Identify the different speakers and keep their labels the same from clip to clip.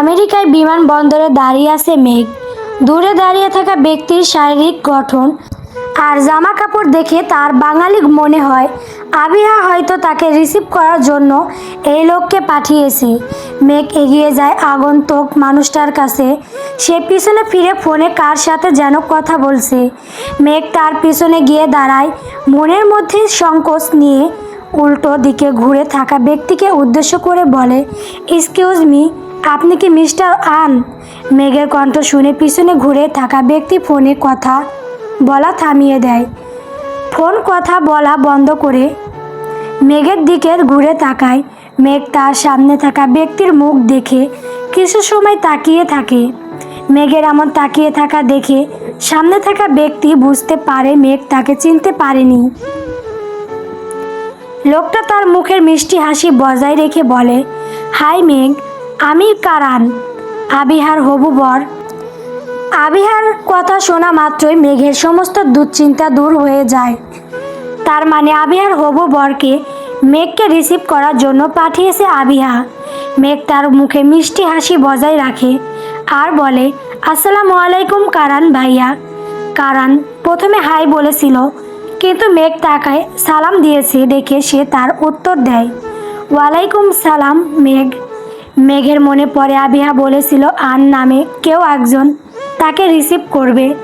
Speaker 1: আমেরিকায় বিমানবন্দরে দাঁড়িয়ে আছে মেঘ। দূরে দাঁড়িয়ে থাকা ব্যক্তির শারীরিক গঠন আর জামা কাপড় দেখে তার বাঙালি মনে হয় আবিহা হয়তো তাকে রিসিভ করার জন্য এই লোককে পাঠিয়েছে। মেঘ এগিয়ে যায় আগন্তুক মানুষটার কাছে। সে পিছনে ফিরে ফোনে কার সাথে যেন কথা বলছে। মেঘ তার পিছনে গিয়ে দাঁড়ায়, মনের মধ্যে সংকোচ নিয়ে উল্টো দিকে ঘুরে থাকা ব্যক্তিকে উদ্দেশ্য করে বলে এক্সকিউজ মি আপনি কি মিস্টার আন? মেঘের কণ্ঠ শুনে পিছনে ঘুরে থাকা ব্যক্তি ফোনে কথা বলা থামিয়ে দেয়। ফোন কথা বলা বন্ধ করে মেঘের দিকে ঘুরে তাকায়। মেঘ তার সামনে থাকা ব্যক্তির মুখ দেখে কিছু সময় তাকিয়ে থাকে। মেঘের এমন তাকিয়ে থাকা দেখে সামনে থাকা ব্যক্তি বুঝতে পারে মেঘ তাকে চিনতে পারেনি। লোকটা তার মুখের মিষ্টি হাসি বজায় রেখে বলে, হাই মেঘ আমি কারান, আবিহার হবু বর। আবিহার কথা শোনা মাত্রই মেঘের সমস্ত দুশ্চিন্তা দূর হয়ে যায়। তার মানে আবিহার হবু বরকে মেঘকে রিসিভ করার জন্য পাঠিয়েছে আবিহা। মেঘ তার মুখে মিষ্টি হাসি বজায় রাখে আর বলে, আসসালামু আলাইকুম কারান ভাইয়া। কারান প্রথমে হাই বলেছিল, কিন্তু মেঘ তাকায় সালাম দিয়েছে দেখে সে তার উত্তর দেয়, ওয়ালাইকুম সালাম মেঘ। মেঘের মনে পড়ে আবিহা বলেছিল, আন নামে কেউ একজন তাকে রিসিভ করবে।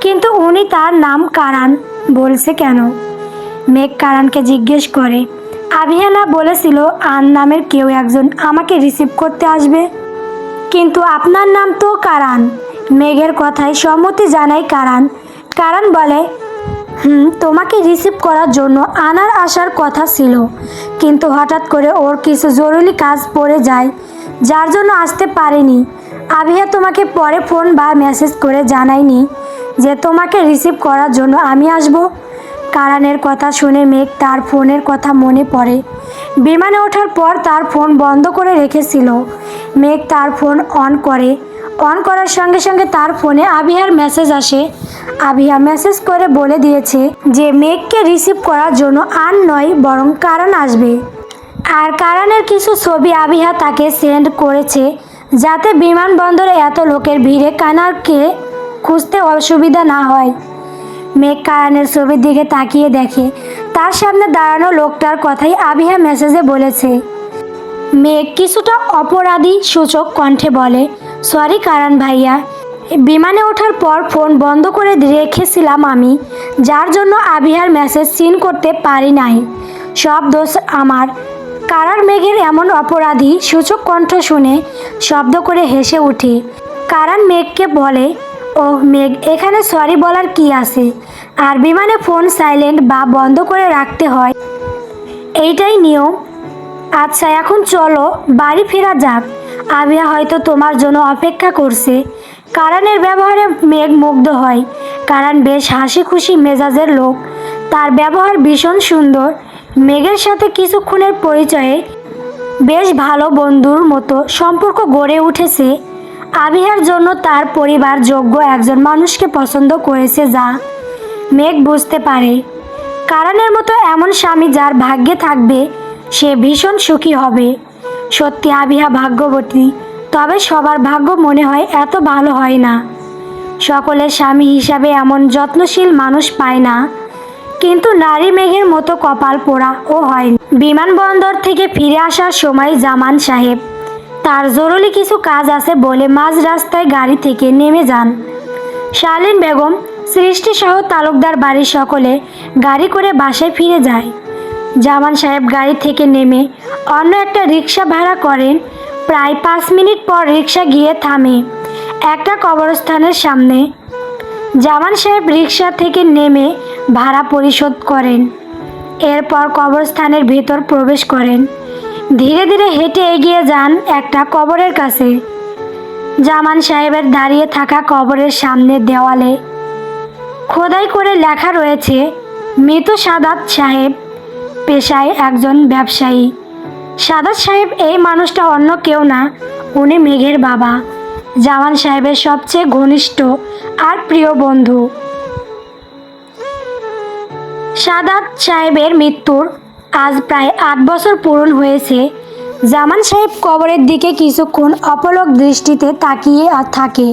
Speaker 1: কিন্তু উনি তার নাম কারান বলছে কেন? মেঘ কারানকে জিজ্ঞেস করে আবিহানা বলেছিল আন নামের কেউ একজন আমাকে রিসিভ করতে আসবে? কিন্তু আপনার নাম তো কারান। মেঘের কথায় সম্মতি জানাই কারান। কারান বলে হুম, তোমাকে রিসিভ করার জন্য আনার আসার কথা ছিল। কিন্তু হঠাৎ করে ওর কিছু জরুরি কাজ পড়ে যায়, যার জন্য আসতে পারেনি। আবিহা তোমাকে পরে ফোন বা মেসেজ করে জানাইনি যে তোমাকে রিসিভ করার জন্য আমি আসব। কারানের কথা শুনে মেঘ তার ফোনের কথা মনে পড়ে। বিমানে ওঠার পর তার ফোন বন্ধ করে রেখেছিল। মেঘ তার ফোন অন করে। অন করার সঙ্গে সঙ্গে তার ফোনে আবিহার মেসেজ আসে। আবিহা মেসেজ করে বলে দিয়েছে যে, মেঘকে রিসিভ করার জন্য আর নয়, বরং কারণ আসবে। আর কারণের কিছু ছবি আবিহা তাকে সেন্ড করেছে, যাতে বিমানবন্দরে এত লোকের ভিড়ে কানারকে খুঁজতে অসুবিধা না হয়। মেঘ কারানের ছবির দিকে তাকিয়ে দেখে, তার সামনে দাঁড়ানো লোকটার কথাই আবিহা মেসেজে বলেছে। মেঘ কিছুটা অপরাধী সূচক কণ্ঠে বলে সরি কারণ ভাইয়া, বিমানে ওঠার পর ফোন বন্ধ করে রেখেছিলাম আমি, যার জন্য আবিহার মেসেজ সিন করতে পারি নাই। সব দোষ আমার। কারার মেঘের এমন অপরাধী সূচক কণ্ঠ শুনে শব্দ করে হেসে উঠে। কারান মেঘকে বলে ও মেঘ, এখানে সরি বলার কি আছে? আর বিমানে ফোন সাইলেন্ট বা বন্ধ করে রাখতে হয়? এইটাই নিয়ম। আচ্ছা এখন চলো, বাড়ি ফেরা যাক। আবিয়া হয়তো তোমার জন্য অপেক্ষা করছে। কারণের ব্যবহারে মেঘ মুগ্ধ হয়। কারণ বেশ হাসি খুশি মেজাজের লোক। তার ব্যবহার ভীষণ সুন্দর। মেঘের সাথে কিছুক্ষণের পরিচয়ে বেশ ভালো বন্ধুর মতো সম্পর্ক গড়ে উঠেছে। আবিহার জন্য তার পরিবার যোগ্য একজন মানুষকে পছন্দ করেছে যা মেঘ বুঝতে পারে। কারণের মতো এমন স্বামী যার ভাগ্যে থাকবে সে ভীষণ সুখী হবে। সত্যি আবিহা ভাগ্যবতী, তবে সবার ভাগ্য মনে হয় এত ভালো হয় না। সকলের স্বামী হিসাবে এমন যত্নশীল মানুষ পায় না। কিন্তু নারী মেঘের মতো কপাল পোড়া ও হয় বিমানবন্দর থেকে ফিরে আসার সময় জামান সাহেব, তার জরুরি কিছু কাজ আছে বলে মাঝ রাস্তায় গাড়ি থেকে নেমে যান। শালীন বেগম, সৃষ্টিসহ তালুকদার বাড়ির সকলে গাড়ি করে বাসায় ফিরে যায়। জামান সাহেব গাড়ি থেকে নেমে অন্য একটা রিক্সা ভাড়া করেন প্রায় পাঁচ মিনিট পর রিক্সা গিয়ে থামে একটা কবরস্থানের সামনে। জামান সাহেব রিক্সা থেকে নেমে ভাড়া পরিশোধ করেন। এরপর কবরস্থানের ভেতর প্রবেশ করেন। ধীরে ধীরে হেঁটে এগিয়ে যান একটা কবরের কাছে। জামান সাহেবের দাঁড়িয়ে থাকা কবরের সামনে দেওয়ালে খোদাই করে লেখা রয়েছে, মৃত সাদাত সাহেব। পেশায় একজন ব্যবসায়ী। সাদাত সাহেব, এই মানুষটা অন্য কেউ না। উনি মেঘের বাবা। জামান সাহেবের সবচেয়ে ঘনিষ্ঠ আর প্রিয় বন্ধু। সাদাত সাহেবের মৃত্যুর আজ প্রায় আট বছর পূরণ হয়েছে। জামান সাহেব কবরের দিকে কিছুক্ষণ অপলক দৃষ্টিতে তাকিয়ে আর থাকে।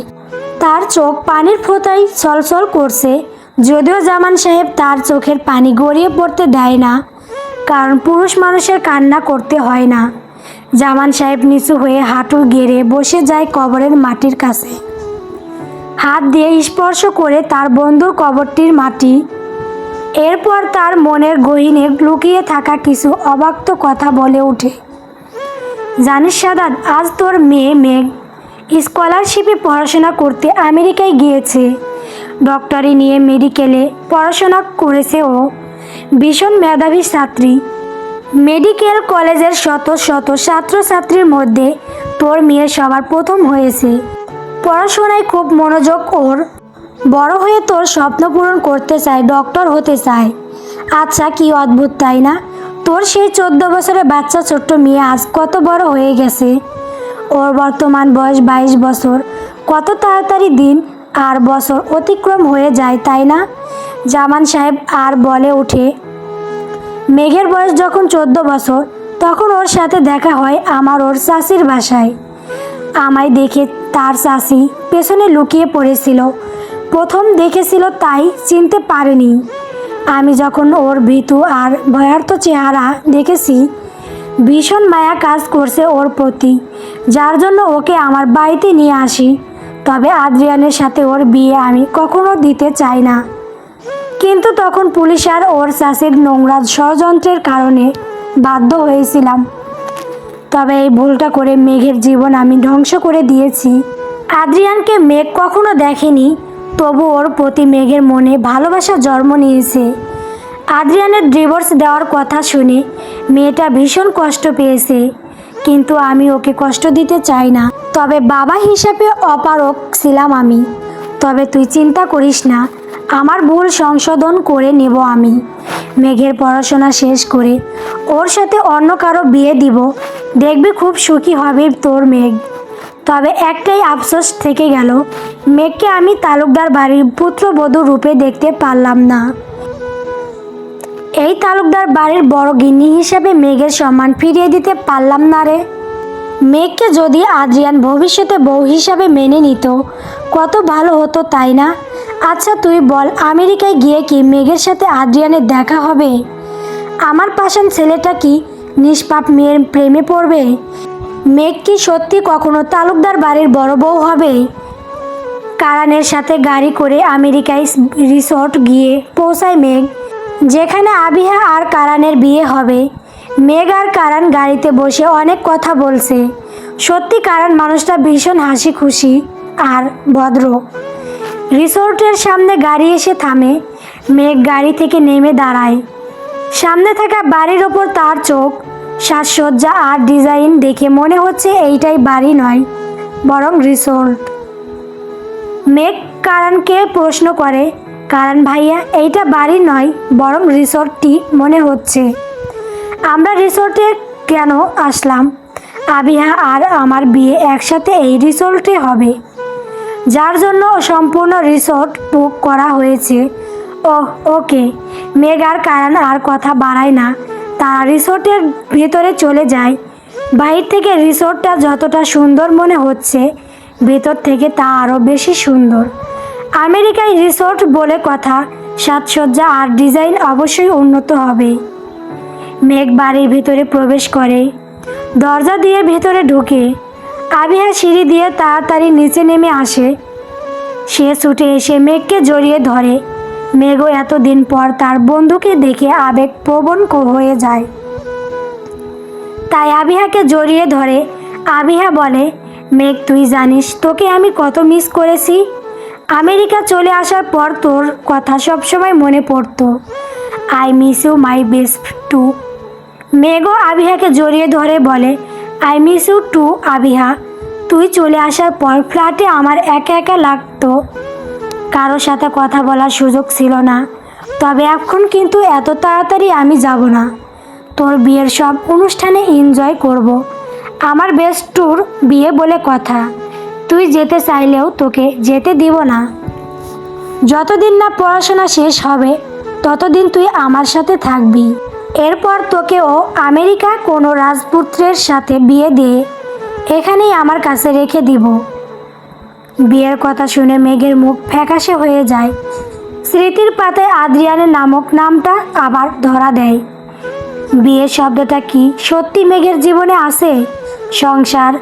Speaker 1: তার চোখ পানির ফোঁটায় ছলছল করছে। যদিও জামান সাহেব তার চোখের পানি গড়িয়ে পড়তে দেয় না কারণ পুরুষ মানুষের কান্না করতে হয় না। জামান সাহেব নিচু হয়ে হাঁটু গেড়ে বসে যায় কবরের মাটির কাছে। হাত দিয়ে স্পর্শ করে তার বন্ধুর কবরটির মাটি। এরপর তার মনের গহীনে লুকিয়ে থাকা কিছু অবাক্ত কথা বলে ওঠে। জানিস সাদাত, আজ তোর মেয়ে মেঘ স্কলারশিপে পড়াশোনা করতে আমেরিকায় গিয়েছে। ডক্টরি নিয়ে মেডিকেলে পড়াশোনা করেছে ও। ভীষণ মেধাবী ছাত্রী। মেডিকেল কলেজের শত শত ছাত্রছাত্রীর মধ্যে তোর মেয়ে সবার প্রথম হয়েছে। পড়াশোনায় খুব মনোযোগ ওর। বড় হয়ে তোর স্বপ্ন পূরণ করতে চায়, ডক্টর হতে চায়। আচ্ছা কি অদ্ভুত, তাই না? তোর সেই চোদ্দ বছরের বাচ্চা ছোট্ট মেয়ে আজ কত বড় হয়ে গেছে? ওর বর্তমান বয়স বাইশ বছর। কত তাড়াতাড়ি দিন আর বছর অতিক্রম হয়ে যায়, তাই না? জামান সাহেব আর বলে ওঠে মেঘের বয়স যখন চোদ্দ বছর, তখন ওর সাথে দেখা হয় আমার ওর চাষির বাসায়। আমায় দেখে তার চাষি পেছনে লুকিয়ে পড়েছিল। প্রথম দেখেছিল তাই চিনতে পারেনি। আমি যখন ওর ভীতু আর ভয়ার্থ চেহারা দেখেছি, ভীষণ মায়া কাজ করছে ওর প্রতি। যার জন্য ওকে আমার বাড়িতে নিয়ে আসি। তবে আদ্রিয়ানের সাথে ওর বিয়ে আমি কখনো দিতে চাই না। কিন্তু তখন পুলিশ আর ওর চাষের নোংরা ষড়যন্ত্রের কারণে বাধ্য হয়েছিলাম। তবে এই ভুলটা করে মেঘের জীবন আমি ধ্বংস করে দিয়েছি। আদ্রিয়ানকে মেঘ কখনো দেখেনি, তবু ওর প্রতি মেঘের মনে ভালোবাসা জন্ম নিয়েছে। আদ্রিয়ানের ডিভোর্স দেওয়ার কথা শুনে মেয়েটা ভীষণ কষ্ট পেয়েছে, কিন্তু আমি ওকে কষ্ট দিতে চাই না। তবে বাবা হিসাবে অপারক ছিলাম আমি। তবে তুই চিন্তা করিস না আমার ভুল সংশোধন করে নেব আমি। মেঘের পড়াশোনা শেষ করে ওর সাথে অন্য কারও বিয়ে দিব, দেখবি খুব সুখী হবে তোর মেঘ। তবে একটাই আফসোস থেকে গেল, মেঘকে আমি তালুকদার বাড়ির পুত্রবধূ রূপে দেখতে পারলাম না। এই তালুকদার বাড়ির বড় গিন্নি হিসেবে মেঘের সম্মান ফিরিয়ে দিতে পারলাম না রে। মেঘকে যদি আদ্রিয়ান ভবিষ্যতে বউ হিসাবে মেনে নিত, কত ভালো হতো, তাই না? আচ্ছা তুই বল, আমেরিকায় গিয়ে কি মেঘের সাথে আদ্রিয়ানের দেখা হবে? আমার পাশান ছেলেটা কি নিষ্পাপ মেয়ের প্রেমে পড়বে? মেঘ কি সত্যি কখনো তালুকদার বাড়ির বড় বউ হবে? কারানের সাথে গাড়ি করে আমেরিকায় রিসোর্ট গিয়ে পৌঁছায় মেঘ, যেখানে আবিহা আর কারানের বিয়ে হবে। মেঘ আর কারান গাড়িতে বসে অনেক কথা বলছে। সত্যি কারণ মানুষটা ভীষণ হাসি খুশি আর ভদ্র। রিসোর্টের সামনে গাড়ি এসে থামে। মেঘ গাড়ি থেকে নেমে দাঁড়ায়। সামনে থাকা বাড়ির ওপর তার চোখ, সাজসজ্জা আর ডিজাইন দেখে মনে হচ্ছে এইটাই বাড়ি নয়, বরং রিসোর্ট। মেঘ কারণকে প্রশ্ন করে কারণ ভাইয়া, এইটা বাড়ি নয়, বরং রিসোর্টটি মনে হচ্ছে। আমরা রিসোর্টে কেন আসলাম? আবিহা আর আমার বিয়ে একসাথে এই রিসোর্টে হবে। যার জন্য সম্পূর্ণ রিসোর্ট বুক করা হয়েছে। ও ওকে। মেঘ আর কারণ আর কথা বাড়ায় না। তারা রিসোর্টের ভেতরে চলে যায়। বাইরে থেকে রিসোর্টটা যতটা সুন্দর মনে হচ্ছে, ভেতর থেকে তা আরও বেশি সুন্দর। আমেরিকায় রিসোর্ট বলে কথা, সাজসজ্জা আর ডিজাইন অবশ্যই উন্নত হবে। মেঘ বাড়ির ভিতরে প্রবেশ করে। দরজা দিয়ে ভেতরে ঢুকে আবিহা সিঁড়ি দিয়ে তাড়াতাড়ি নিচে নেমে আসে। সে ছুটে এসে মেঘকে জড়িয়ে ধরে। মেঘও এতদিন পর তার বন্ধুকে দেখে আবেগ প্রবণ হয়ে যায়। তাই আবিহাকে জড়িয়ে ধরে। আবিহা বলে, মেঘ, তুই জানিস তোকে আমি কত মিস করেছি? আমেরিকা চলে আসার পর তোর কথা সবসময় মনে পড়তো। I miss you my best too মেঘও আবিহাকে জড়িয়ে ধরে বলে I miss you too Abiha. তুই চলে আসার পর ফ্ল্যাটে আমার একা একা লাগতো। কারোর সাথে কথা বলার সুযোগ ছিল না। তবে এখন কিন্তু এত তাড়াতাড়ি আমি যাব না। তোর বিয়ের সব অনুষ্ঠানে এনজয় করব। আমার বেস্ট ট্যুর বিয়ে বলে কথা। তুই যেতে চাইলেও তোকে যেতে দিব না। যতদিন না পড়াশোনা শেষ হবে, ততদিন তুই আমার সাথে থাকবি। এরপর তোকেও আমেরিকা কোনো রাজপুত্রের সাথে বিয়ে দিয়ে এখানেই আমার কাছে রেখে দিব। বিয়ের কথা শুনে মেঘের মুখ ফ্যাকাশে হয়ে যায়। স্মৃতির পাতায় আদ্রিয়ানের নামক নামটা আবার ধরা দেয়। বিয়ে শব্দটা কি সত্যি মেঘের জীবনে আছে? সংসার,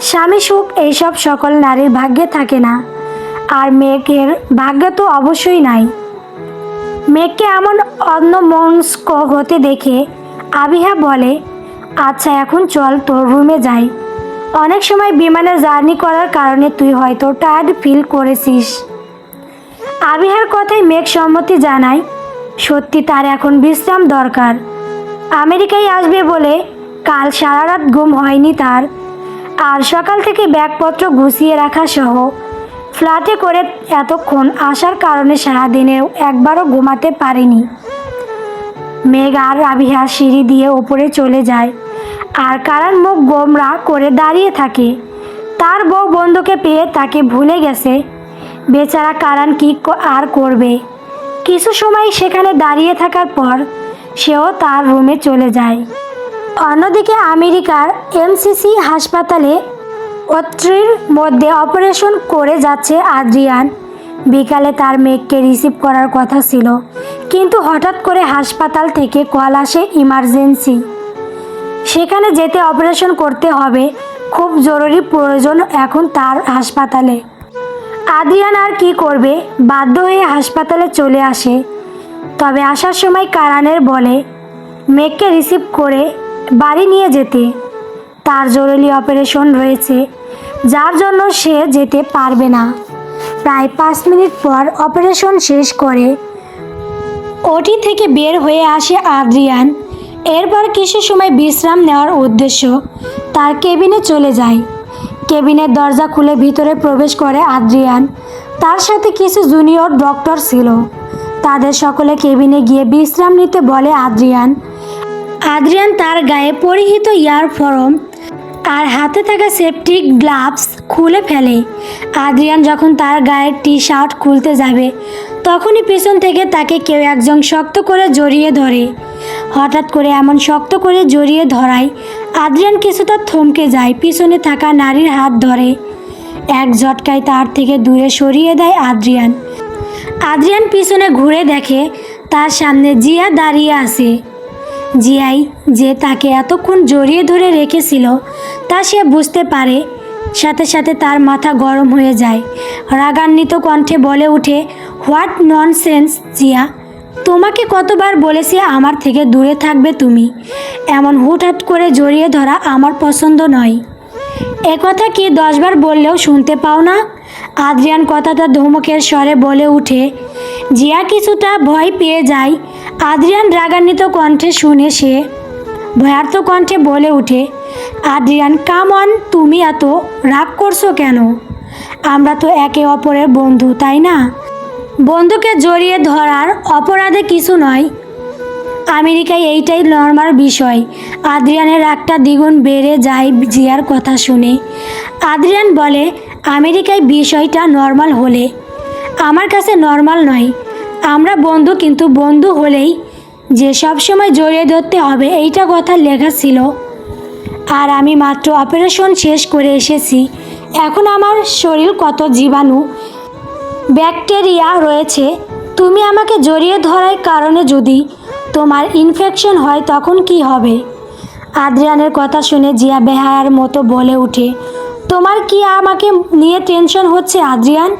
Speaker 1: স্বামী সুখ এইসব সকল নারীর ভাগ্যে থাকে না। আর মেঘের ভাগ্য তো অবশ্যই নাই। মেঘকে এমন অন্যমনস্ক হতে দেখে আবিহা বলে আচ্ছা এখন চল তোর রুমে যাই। অনেক সময় বিমানে জার্নি করার কারণে তুই হয়তো টায়ার্ড ফিল করেছিস। আবিহার কথায় মেঘ সম্মতি জানায়, সত্যি তার এখন বিশ্রাম দরকার। আমেরিকায় আসবে বলে কাল সারা রাত ঘুম হয়নি তার। আর সকাল থেকে ব্যাগপত্র গুছিয়ে রাখা সহ ফ্ল্যাটে করে এতক্ষণ আসার কারণে সারাদিনেও একবারও ঘুমাতে পারেনি। মেঘ আর রাবিহা সিঁড়ি দিয়ে ওপরে চলে যায় আর কারান মুখ গোমরা করে দাঁড়িয়ে থাকে। তার বউ বন্ধুকে পেয়ে তাকে ভুলে গেছে। বেচারা কারান কি আর করবে? কিছু সময় সেখানে দাঁড়িয়ে থাকার পর সেও তার রুমে চলে যায়। অন্যদিকে আমেরিকার এমসিসি হাসপাতালে অত্রির মধ্যে অপারেশন করে যাচ্ছে আদ্রিয়ান। বিকালে তার মেয়েকে রিসিভ করার কথা ছিল, কিন্তু হঠাৎ করে হাসপাতাল থেকে কল আসে ইমার্জেন্সি। সেখানে যেতে অপারেশন করতে হবে, খুব জরুরি প্রয়োজন এখন তার হাসপাতালে। আদ্রিয়ান আর কি করবে, বাধ্য হয়ে হাসপাতালে চলে আসে। তবে আসার সময় কারানের বলে, মেয়েকে রিসিভ করে বাড়ি নিয়ে যেতে। তার জরুরি অপারেশন রয়েছে। যার জন্য সে যেতে পারবে না। প্রায় পাঁচ মিনিট পর অপারেশন শেষ করে ওটি থেকে বের হয়ে আসে আদ্রিয়ান। এরপর কিছু সময় বিশ্রাম নেওয়ার উদ্দেশ্য, তার কেবিনে চলে যায়। কেবিনের দরজা খুলে ভিতরে প্রবেশ করে আদ্রিয়ান। তার সাথে কিছু জুনিয়র ডক্টর ছিল। তাদের সকলে কেবিনে গিয়ে বিশ্রাম নিতে বলে আদ্রিয়ান। আদ্রিয়ান তার গায়ে পরিহিত ইয়ারফরম আর হাতে থাকা সেপটিক গ্লাভস খুলে ফেলে। আদ্রিয়ান যখন তার গায়ের টি শার্ট খুলতে যাবে, তখনই পিছন থেকে তাকে কেউ একজন শক্ত করে জড়িয়ে ধরে। হঠাৎ করে এমন শক্ত করে জড়িয়ে ধরায় আদ্রিয়ান কিছুটা থমকে যায়, পিছনে থাকা নারীর হাত ধরে। এক ঝটকায় তার থেকে দূরে সরিয়ে দেয় আদ্রিয়ান। আদ্রিয়ান পিছনে ঘুরে দেখে তার সামনে জিয়া দাঁড়িয়ে আছে। জিয়াই যে তাকে এতক্ষণ জড়িয়ে ধরে রেখেছিল, তা সে বুঝতে পারে। সাথে সাথে তার মাথা গরম হয়ে যায়। রাগান্বিত কণ্ঠে বলে ওঠে, হোয়াট ননসেন্স, জিয়া? তোমাকে কতবার বলেছি আমার থেকে দূরে থাকবে তুমি? এমন হুটহাট করে জড়িয়ে ধরা আমার পছন্দ নয়। একথা কি দশবার বললেও শুনতে পাও না? আদ্রিয়ান কথাটা ধমকের স্বরে বলে উঠে জিয়া, কিছুটা ভয় পেয়ে যায় আদ্রিয়ান রাগান্বিত কণ্ঠে শুনে সে ভয়ার্থ কণ্ঠে বলে উঠে আদ্রিয়ান কামন তুমি এত রাগ করছ কেন? আমরা তো একে অপরের বন্ধু, তাই না? বন্ধুকে জড়িয়ে ধরার অপরাধে কিছু নয়। আমেরিকায় এইটাই নর্মাল বিষয়। আদ্রিয়ানের রাগটা দ্বিগুণ বেড়ে যায় জিয়ার কথা শুনে। আদ্রিয়ান বলে, আমেরিকায় বিষয়টা নর্মাল হলে আমার কাছে নর্মাল নয়। আমরা বন্ধু কিন্তু বন্ধু হলেই যে সব সময় জড়িয়ে ধরতে হবে, এইটা কথা লেখা ছিল। আর আমি মাত্র অপারেশন শেষ করে এসেছি। এখন আমার শরীর কত জীবাণু? ব্যাকটেরিয়া রয়েছে। তুমি আমাকে জড়িয়ে ধরার কারণে যদি তোমার ইনফেকশন হয়, তখন কি হবে? আদ্রিয়ানের কথা শুনে জিয়া বেহায়ার মতো বলে ওঠে তোমার কি আমাকে নিয়ে টেনশন হচ্ছে, Adrian?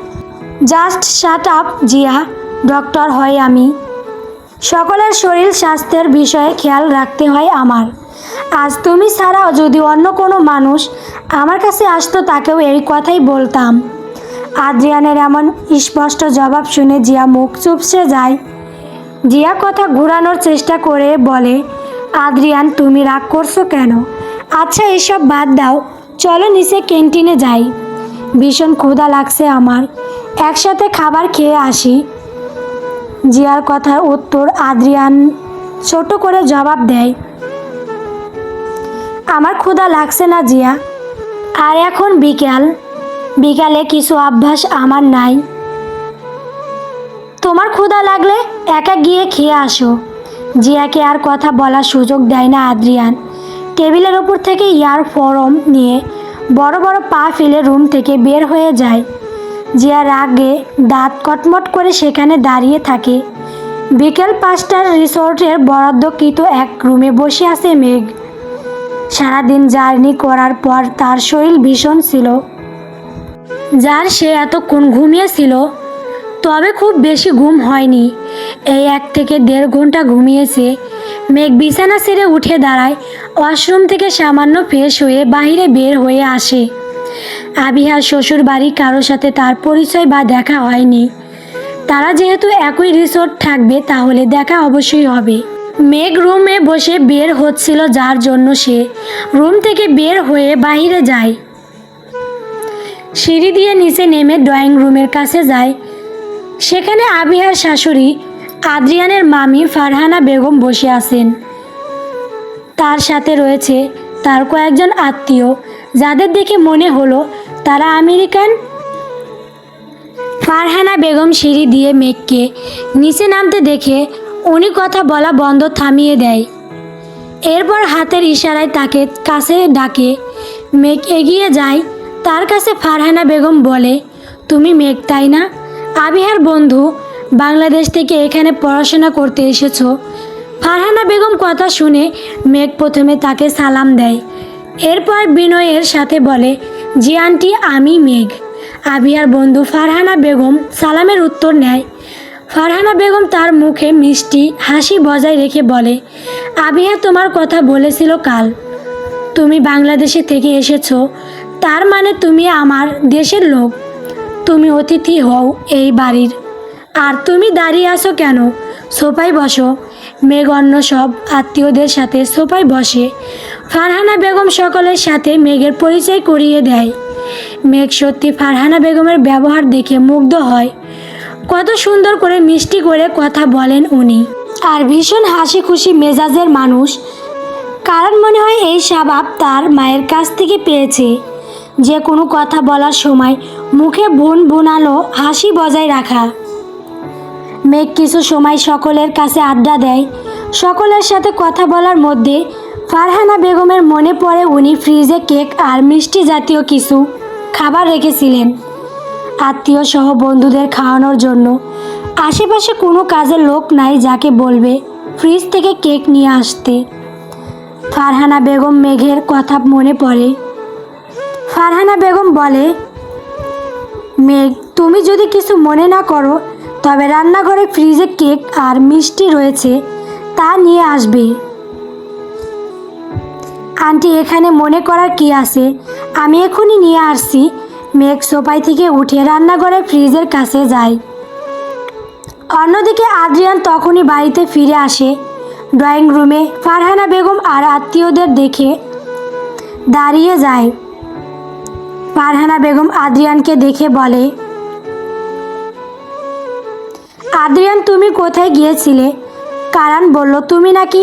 Speaker 1: Just shut up Zia. Doctor হয় আমি। সকলের শরীর স্বাস্থ্যের বিষয়ে খেয়াল রাখতে হয় আমার। আজ তুমি ছাড়াও যদি অন্য কোনো মানুষ আমার কাছে আসতো তাকেও এই কথাই বলতাম। আদ্রিয়ানের এমন স্পষ্ট জবাব শুনে জিয়া মুখ চুপসে যায়। জিয়া কথা ঘোরানোর চেষ্টা করে বলে, আদ্রিয়ান, তুমি রাগ করছ কেন? আচ্ছা এসব বাদ দাও। চলো নিচে ক্যান্টিনে যাই। ভীষণ ক্ষুধা লাগছে আমার। একসাথে খাবার খেয়ে আসি। জিয়ার কথার উত্তর আদ্রিয়ান ছোট করে জবাব দেয়, আমার ক্ষুধা লাগছে না জিয়া। আর এখন বিকাল। বিকালে কিছু অভ্যাস আমার নাই। তোমার ক্ষুধা লাগলে একা গিয়ে খেয়ে আসো। জিয়াকে আর কথা বলার সুযোগ দেয় না আদ্রিয়ান। টেবিলের ওপর থেকে ইয়ার ফরম নিয়ে বড় বড় পা ফেলে রুম থেকে বের হয়ে যায়। জিয়া রাগে দাঁত কটমট করে সেখানে দাঁড়িয়ে থাকে। বিকেল পাঁচটার রিসোর্টের বরাদ্দকৃত এক রুমে বসে আছে মেঘ। সারাদিন জার্নি করার পর তার শরীর ভীষণ ছিল। যার সে এতক্ষণ ঘুমিয়েছিল তবে খুব বেশি ঘুম হয়নি। এই এক থেকে দেড় ঘণ্টা ঘুমিয়েছে। মেঘ বিছানা ছেড়ে উঠে দাঁড়ায়, ওয়াশরুম থেকে সামান্য ফ্রেশ হয়ে বাহিরে বের হয়ে আসে। আবিহার শ্বশুর বাড়ি কারোর সাথে তার পরিচয় বা দেখা হয়নি। তারা যেহেতু একই রিসোর্ট থাকবে, তাহলে দেখা অবশ্যই হবে। মেঘ রুমে বসে বের হচ্ছিল যার জন্য সে রুম থেকে বের হয়ে বাইরে যায়। সিঁড়ি দিয়ে নিচে নেমে ড্রয়িং রুমের কাছে যায়। সেখানে আবিহার শাশুড়ি, আদ্রিয়ানের মামি ফারহানা বেগম বসে আছেন। তার সাথে রয়েছে তার কয়েকজন আত্মীয় যাদের দেখে মনে হলো তারা আমেরিকান ফারহানা বেগম সিঁড়ি দিয়ে মেঘকে নিচে নামতে দেখে উনি কথা বলা বন্ধ থামিয়ে দেয়। এরপর হাতের ইশারায় তাকে কাছে ডাকে, মেঘ এগিয়ে যায়। তার কাছে ফারহানা বেগম বলে, তুমি মেঘ, তাই না? আবিহার বন্ধু, বাংলাদেশ থেকে এখানে পড়াশোনা করতে এসেছ। ফারহানা বেগম কথা শুনে মেঘ প্রথমে তাকে সালাম দেয়। এরপর বিনয়ের সাথে বলে, জি আন্টি, আমি মেঘ। আবিহার বন্ধু ফারহানা বেগম সালামের উত্তর নেয়। ফারহানা বেগম তার মুখে মিষ্টি হাসি বজায় রেখে বলে আবিহা তোমার কথা বলেছিল কাল। তুমি বাংলাদেশে থেকে এসেছ। তার মানে তুমি আমার দেশের লোক। তুমি অতিথি হও এই বাড়ির। আর তুমি দাঁড়িয়ে আছো কেন? সোফায় বসো। মেঘ অন্য সব আত্মীয়দের সাথে সোফায় বসে। ফারহানা বেগম সকলের সাথে মেঘের পরিচয় করিয়ে দেয়। মেঘ সত্যি ফারহানা বেগমের ব্যবহার দেখে মুগ্ধ হয়। কত সুন্দর করে মিষ্টি করে কথা বলেন উনি। আর ভীষণ হাসি খুশি মেজাজের মানুষ। কারণ মনে হয় এই স্বভাব তার মায়ের কাছ থেকে পেয়েছে। যে কোনো কথা বলার সময় মুখে বুন বুনালো হাসি বজায় রাখা। মেঘ কিছু সময় সকলের কাছে আড্ডা দেয়। সকলের সাথে কথা বলার মধ্যে ফারহানা বেগমের মনে পড়ে উনি ফ্রিজে কেক আর মিষ্টি জাতীয় কিছু খাবার রেখেছিলেন। আত্মীয় সহ বন্ধুদের খাওয়ানোর জন্য। আশেপাশে কোনো কাজের লোক নাই যাকে বলবে, ফ্রিজ থেকে কেক নিয়ে আসতে। ফারহানা বেগম মেঘের কথা মনে পড়ে। ফারহানা বেগম বলে, মেঘ, তুমি যদি কিছু মনে না করো তবে রান্নাঘরে ফ্রিজে কেক আর মিষ্টি রয়েছে, তা নিয়ে আসবে। আন্টি, এখানে মনে করার কি আছে? আমি এখনই নিয়ে আসছি। মেঘ সোপাই থেকে উঠে রান্নাঘরে ফ্রিজের কাছে যায়। অন্যদিকে আদ্রিয়ান তখনই বাড়িতে ফিরে আসে। ড্রয়িং রুমে ফারহানা বেগম আর আত্মীয়দের দেখে দাঁড়িয়ে যায়। ফারহানা বেগম আদ্রিয়ানকে দেখে বলে আদ্রিয়ান, তুমি কোথায় গিয়েছিলে? কারণ বলল, তুমি নাকি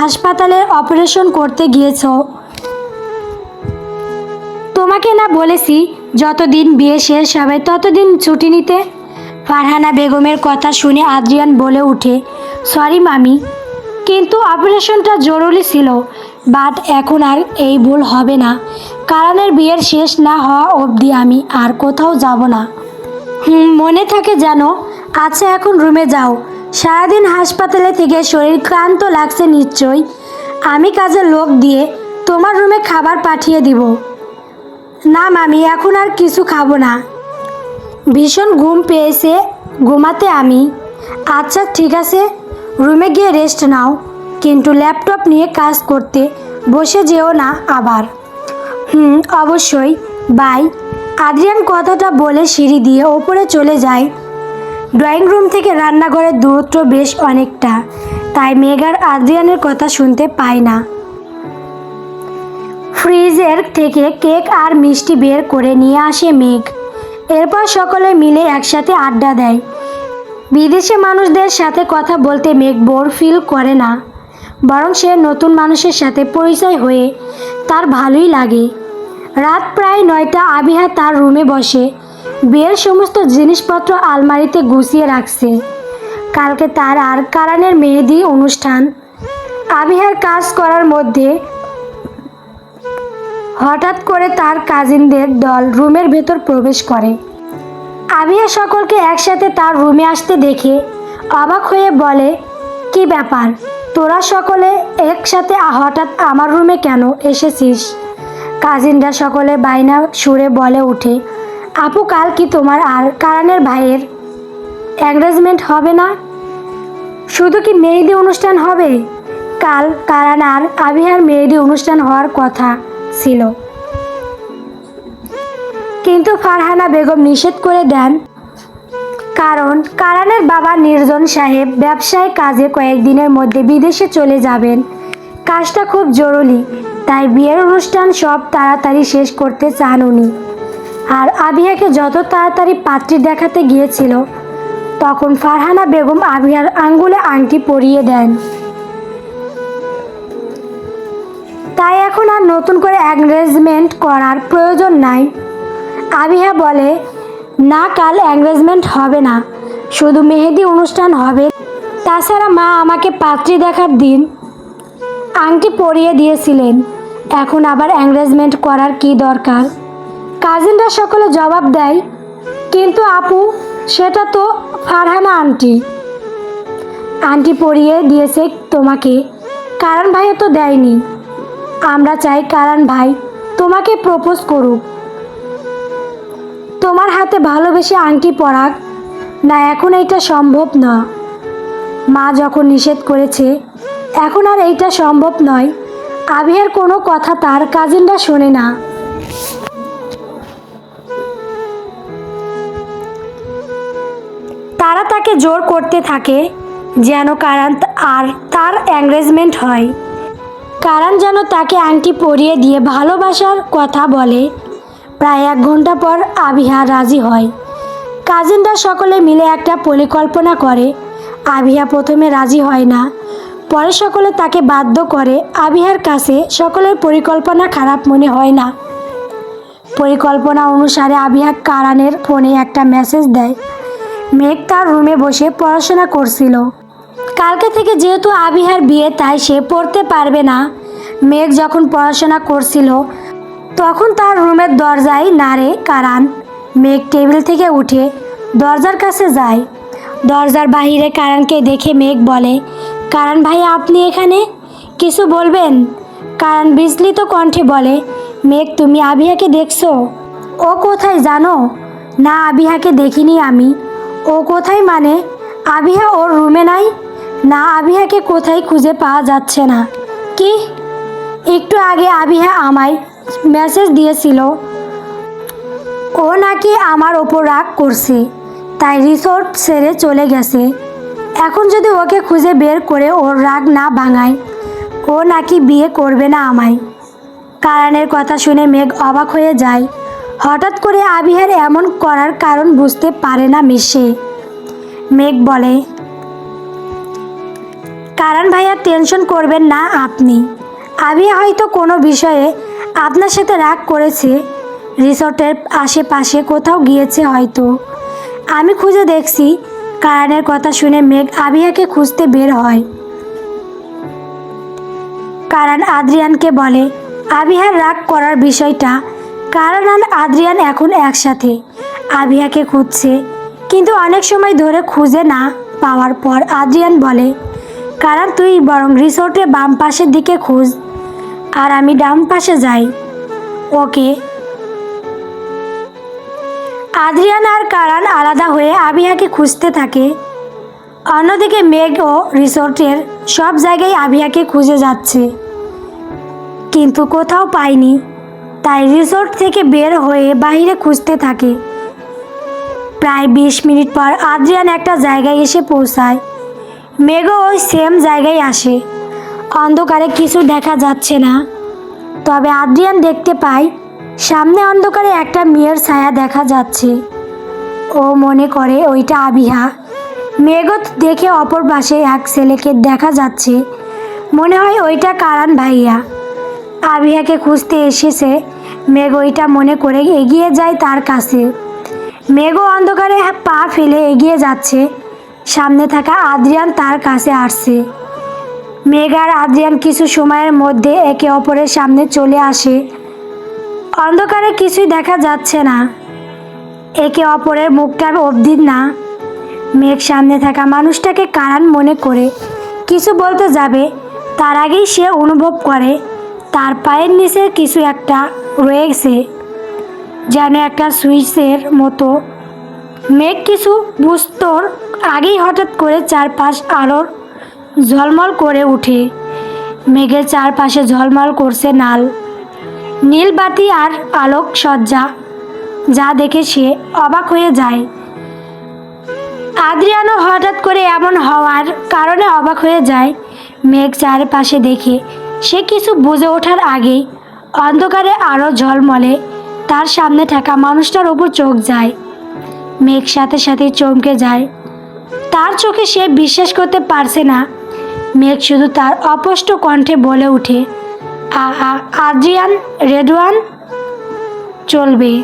Speaker 1: হাসপাতালে অপারেশন করতে গিয়েছো? তোমাকে না বলেছি, যতদিন বিয়ে শেষ হবে, ততদিন ছুটি নিতে? ফারহানা বেগমের কথা শুনে আদ্রিয়ান বলে উঠে, সরি মামি, কিন্তু অপারেশনটা জরুরি ছিল, বাট এখন আর এই ভুল হবে না। কারণের বিয়ের শেষ না হওয়া অবধি আমি আর কোথাও যাব না। মনে থাকে জানো আচ্ছা এখন রুমে যাও। সারাদিন হাসপাতালে থেকে শরীর ক্লান্ত লাগছে নিশ্চয়ই। আমি কাজে লোক দিয়ে তোমার রুমে খাবার পাঠিয়ে দিব। না মামি, এখন আর কিছু খাব না। ভীষণ ঘুম পেয়েছে, ঘুমাতে আমি। আচ্ছা ঠিক আছে। রুমে গিয়ে রেস্ট নাও। কিন্তু ল্যাপটপ নিয়ে কাজ করতে বসে যেও না আবার। হুম, অবশ্যই। বাই। আদ্রিয়ান কথাটা বলে সিঁড়ি দিয়ে ওপরে চলে যায়। ড্রয়িং রুম থেকে রান্নাঘরের দূরত্ব বেশ অনেকটা, তাই মেঘার আদ্রিয়ানের কথা শুনতে পায় না। ফ্রিজের থেকে কেক আর মিষ্টি বের করে নিয়ে আসে মেঘ। এরপর সকলে মিলে একসাথে আড্ডা দেয়। বিদেশে মানুষদের সাথে কথা বলতে মেঘ বোর ফিল করে না, বরং সে নতুন মানুষের সাথে পরিচয় হয়ে তার ভালোই লাগে। রাত প্রায় নয়টা, আবিহা তার রুমে বসে। বিয়ের সমস্ত জিনিসপত্র আলমারিতে গুছিয়ে রাখছে। কালকে তার আর কারানের মেহেদি অনুষ্ঠান। আবিহার কাজ করার মধ্যে হঠাৎ করে তার কাজিনদের দল রুমের ভেতর প্রবেশ করে। আবিয়া সকলকে একসাথে তার রুমে আসতে দেখে অবাক হয়ে বলে, কি ব্যাপার? তোরা সকলে একসাথে হঠাৎ আমার রুমে কেন এসেছিস? কাজিনরা সকলে বাইনা সুরে বলে ওঠে আপু, কাল কি তোমার আর কারানের ভাইয়ের এঙ্গেজমেন্ট হবে না? শুধু কি মেহেদি অনুষ্ঠান হবে? কাল কারান আর আবিহার মেহেদি অনুষ্ঠান হওয়ার কথা ছিল। কিন্তু ফারহানা বেগম নিষেধ করে দেন। কারণ কারানের বাবা নির্জন সাহেব ব্যবসায় কাজে কয়েকদিনের মধ্যে বিদেশে চলে যাবেন। কাজটা খুব জরুরি, তাই বিয়ের অনুষ্ঠান সব তাড়াতাড়ি শেষ করতে চান উনি। আর আবিয়াকে যত তাড়াতাড়ি পাত্রী দেখাতে গিয়েছিল, তখন ফারহানা বেগম আবিয়ার আঙ্গুলে আংটি পরিয়ে দেন। তাই এখন আর নতুন করে এঙ্গেজমেন্ট করার প্রয়োজন নাই। আবিহা বলে, না, কাল এঙ্গেজমেন্ট হবে না। শুধু মেহেদি অনুষ্ঠান হবে। তাছাড়া মা আমাকে পাত্রী দেখার দিন আংটি পরিয়ে দিয়েছিলেন। এখন আবার এঙ্গেজমেন্ট করার কি দরকার? কাজিনরা সকলে জবাব দেয়, কিন্তু আপু, সেটা তো ফারহানা আন্টি। আন্টি পরিয়ে দিয়েছে তোমাকে কারণ ভাইও তো দেয়নি। আমরা চাই কারণ ভাই তোমাকে প্রপোজ করুক। তোমার হাতে ভালোবেসে আংটি পরাক না এখন এইটা সম্ভব না। মা যখন নিষেধ করেছে, এখন আর এইটা সম্ভব নয়। আবিহার কোনো কথা তার কাজিনরা শোনে না। তারা তাকে জোর করতে থাকে যেন কারণ আর তার এঙ্গেজমেন্ট হয়। কারণ যেন তাকে আংটি পরিয়ে দিয়ে ভালোবাসার কথা বলে। প্রায় এক ঘণ্টা পর আবিহা রাজি হয়। কাজিনরা সকলে মিলে একটা পরিকল্পনা করে। আবিহা প্রথমে রাজি হয় না। পরে সকলে তাকে বাধ্য করে। আবিহার কাছে সকলের পরিকল্পনা খারাপ মনে হয় না। পরিকল্পনা অনুসারে আবিহা কারানের ফোনে একটা মেসেজ দেয়। মেঘ তার রুমে বসে পড়াশোনা করছিল। কালকে থেকে যেহেতু আবিহার বিয়ে, তাই সে পড়তে পারবে না। মেঘ যখন পড়াশোনা করছিল, তখন তার রুমের দরজায় নাড়ে কারান। মেঘ টেবিল থেকে উঠে দরজার কাছে যায়। দরজার বাহিরে কারানকে দেখে মেঘ বলে, কারান ভাই, আপনি এখানে? কিছু বলবেন? কারণ বিচলিত কণ্ঠে বলে, মেঘ, তুমি আবিহাকে দেখছ? ও কোথায় জানো? না, আবিহাকে দেখিনি আমি। ও কোথায় মানে? আবিহা ওর রুমে নাই? না, আবিহাকে কোথায় খুঁজে পাওয়া যাচ্ছে না। কি? একটু আগে আবিহা আমায় মেসেজ দিয়েছিল। ও নাকি আমার ওপর রাগ করছে, তাই রিসোর্ট ছেড়ে চলে গেছে। এখন যদি ওকে খুঁজে বের করে ওর রাগ না ভাঙায়, ও নাকি বিয়ে করবে না আমায়। কারণের কথা শুনে মেঘ অবাক হয়ে যায়। হঠাৎ করে আবিহার এমন করার কারণ বুঝতে পারে না মিশে। মেঘ বলে, কারণ ভাইয়া, টেনশন করবেন না আপনি। আবিয়া হয়তো কোনো বিষয়ে আপনার সাথে রাগ করেছে। রিসোর্টের আশেপাশে কোথাও গিয়েছে হয়তো। আমি খুঁজে দেখছি। কারণের কথা শুনে মেঘ আবিয়াকে খুঁজতে বের হয়। কারণ আদ্রিয়ানকে বলে, আবিহার রাগ করার বিষয়টা কারণ আর আদ্রিয়ান এখন একসাথে। আবিহাকে খুঁজছে, কিন্তু অনেক সময় ধরে খুঁজে না পাওয়ার পর আদ্রিয়ান বলে, কারণ তুই বরং রিসোর্টে বাম পাশের দিকে খুঁজ, আর আমি ডান পাশে যাই। ওকে। আদ্রিয়ান আর কারান আলাদা হয়ে আবিহাকে খুঁজতে থাকে। অন্যদিকে মেঘ ও রিসোর্টের সব জায়গায় আবিহাকে খুঁজে যাচ্ছে, কিন্তু কোথাও পায়নি। তাই রিসোর্ট থেকে বের হয়ে বাইরে খুঁজতে থাকে। প্রায় বিশ মিনিট পর আদ্রিয়ান একটা জায়গায় এসে পৌঁছায়। মেঘও ওই সেম জায়গায় আসে। অন্ধকারে কিছু দেখা যাচ্ছে না। তবে আদ্রিয়ান দেখতে পায়, সামনে অন্ধকারে একটা মেয়ের ছায়া দেখা যাচ্ছে। ও মনে করে ওইটা আবিহা। মেঘত দেখে অপর পাশে এক ছেলেকে দেখা যাচ্ছে। মনে হয় ওইটা কারান ভাইয়া। আবিহাকে খুঁজতে এসেছে। মেঘ ওইটা মনে করে এগিয়ে যায় তার কাছে। মেঘও অন্ধকারে পা ফেলে এগিয়ে যাচ্ছে। সামনে থাকা আদ্রিয়ান তার কাছে আসছে। মেঘ আর আদ্রিয়ান কিছু সময়ের মধ্যে একে অপরের সামনে চলে আসে। অন্ধকারে কিছুই দেখা যাচ্ছে না। একে অপরের মুখটা অবধি না। মেঘ সামনে থাকা মানুষটাকে কারান মনে করে। কিছু বলতে যাবে, তার আগেই সে অনুভব করে। তার পায়ের নিচে কিছু একটা রয়েছে, যেন একটা সুইচের মতো। মেঘ কিছু বুঝতোর আগেই হঠাৎ করে চারপাশ আলোর ঝলমল করে উঠে মেঘের চারপাশে ঝলমল করছে নাল। নীল বাতি আর আলোক সজ্জা যা দেখে সে অবাক হয়ে যায়। আদ্রিয়ানো হঠাৎ করে এমন হওয়ার কারণে অবাক হয়ে যায়। মেঘ চারপাশে দেখে সে কিছু বুঝে ওঠার আগেই অন্ধকারে আরও ঝলমলে। তার সামনে থাকা মানুষটার ওপর চোখ যায়। মেঘ সাথে সাথে চমকে যায়। তার চোখে সে বিশ্বাস করতে পারছে না। মেঘ শুধু তার অস্পষ্ট কণ্ঠে বলে "আ- আ- আদ্রিয়ান রেডওয়ান চলবে।